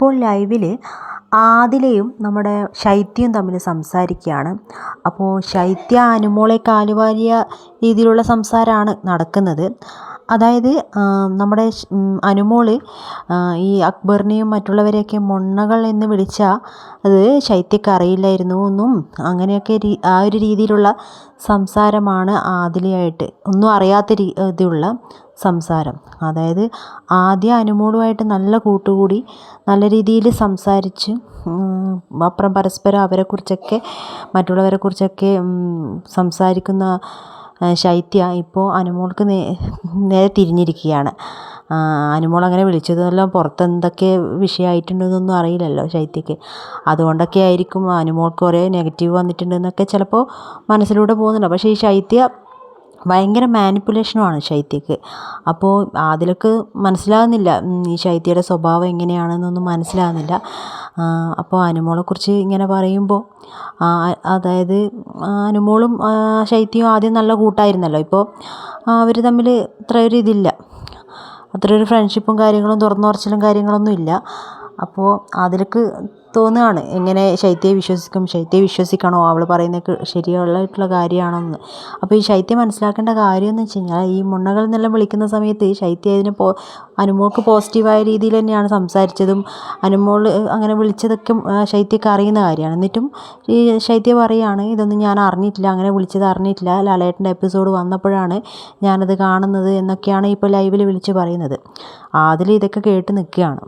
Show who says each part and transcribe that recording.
Speaker 1: ഇപ്പോൾ ലൈവിൽ ആദിലയും നമ്മുടെ ശൈത്യയും തമ്മിൽ സംസാരിക്കുകയാണ്. അപ്പോൾ ശൈത്യ അനുമോളെ കാലുവാരിയ രീതിയിലുള്ള സംസാരമാണ് നടക്കുന്നത്. അതായത് നമ്മുടെ അനുമോൾ ഈ അക്ബറിനെയും മറ്റുള്ളവരെയൊക്കെ മൊണ്ണകൾ എന്ന് വിളിച്ച അത് ശൈത്യക്ക് അറിയില്ലായിരുന്നു എന്നും അങ്ങനെയൊക്കെ ആ ഒരു രീതിയിലുള്ള സംസാരമാണ് ആദിലയായിട്ട് ഒന്നും അറിയാത്ത രീതിയിലുള്ള സംസാരം. അതായത് ആദ്യം അനുമോളുമായിട്ട് നല്ല കൂട്ടുകൂടി നല്ല രീതിയിൽ സംസാരിച്ച് അപ്പുറം പരസ്പരം അവരെക്കുറിച്ചൊക്കെ മറ്റുള്ളവരെക്കുറിച്ചൊക്കെ സംസാരിക്കുന്ന ശൈത്യ ഇപ്പോൾ അനുമോൾക്ക് നേരെ തിരിഞ്ഞിരിക്കുകയാണ്. അനുമോൾ അങ്ങനെ വിളിച്ചതെല്ലാം പുറത്ത് എന്തൊക്കെ വിഷയമായിട്ടുണ്ടെന്നൊന്നും അറിയില്ലല്ലോ ശൈത്യക്ക് അതുകൊണ്ടൊക്കെ ആയിരിക്കും അനുമോൾക്ക് കുറേ നെഗറ്റീവ് വന്നിട്ടുണ്ടെന്നൊക്കെ ചിലപ്പോൾ മനസ്സിലൂടെ പോകുന്നുണ്ട്. പക്ഷേ ഈ ശൈത്യ ഭയങ്കര മാനിപ്പുലേഷനുമാണ് ശൈത്യക്ക് അപ്പോൾ അതിലൊക്കെ മനസ്സിലാകുന്നില്ല ഈ ശൈത്യയുടെ സ്വഭാവം എങ്ങനെയാണെന്നൊന്നും മനസ്സിലാകുന്നില്ല. അപ്പോൾ അനുമോളെക്കുറിച്ച് ഇങ്ങനെ പറയുമ്പോൾ അതായത് അനുമോളും ശൈത്യവും ആദ്യം നല്ല കൂട്ടായിരുന്നല്ലോ. ഇപ്പോൾ അവർ തമ്മിൽ അത്ര ഒരു ഇതില്ല. അത്ര ഒരു ഫ്രണ്ട്ഷിപ്പും കാര്യങ്ങളും തുറന്നു പറച്ചിലും കാര്യങ്ങളൊന്നും ഇല്ല അപ്പോൾ അതിലേക്ക് തോന്നുകയാണ്. എങ്ങനെ ശൈത്യയെ വിശ്വസിക്കും? ശൈത്യയെ വിശ്വസിക്കണോ? അവൾ പറയുന്നത് ശരിയുള്ളതായിട്ടുള്ള കാര്യമാണെന്ന്. അപ്പോൾ ഈ ശൈത്യം മനസ്സിലാക്കേണ്ട കാര്യം എന്ന് വെച്ച് കഴിഞ്ഞാൽ ഈ മുണ്ണകൾ എന്നെല്ലാം വിളിക്കുന്ന സമയത്ത് ശൈത്യ ഇതിന് പോ അനുമോൾക്ക് പോസിറ്റീവായ രീതിയിൽ തന്നെയാണ് സംസാരിച്ചതും അനുമോൾ അങ്ങനെ വിളിച്ചതൊക്കെ ശൈത്യക്ക് അറിയുന്ന കാര്യമാണ്. എന്നിട്ടും ഈ ശൈത്യ പറയുകയാണ് ഇതൊന്നും ഞാൻ അറിഞ്ഞിട്ടില്ല അങ്ങനെ വിളിച്ചത് അറിഞ്ഞിട്ടില്ല. ലാലേട്ടന്റെ എപ്പിസോഡ് വന്നപ്പോഴാണ് ഞാനത് കാണുന്നത് എന്നൊക്കെയാണ് ഇപ്പോൾ ലൈവിൽ വിളിച്ച് പറയുന്നത്. അതിൽ ഇതൊക്കെ കേട്ട് നിൽക്കുകയാണ്.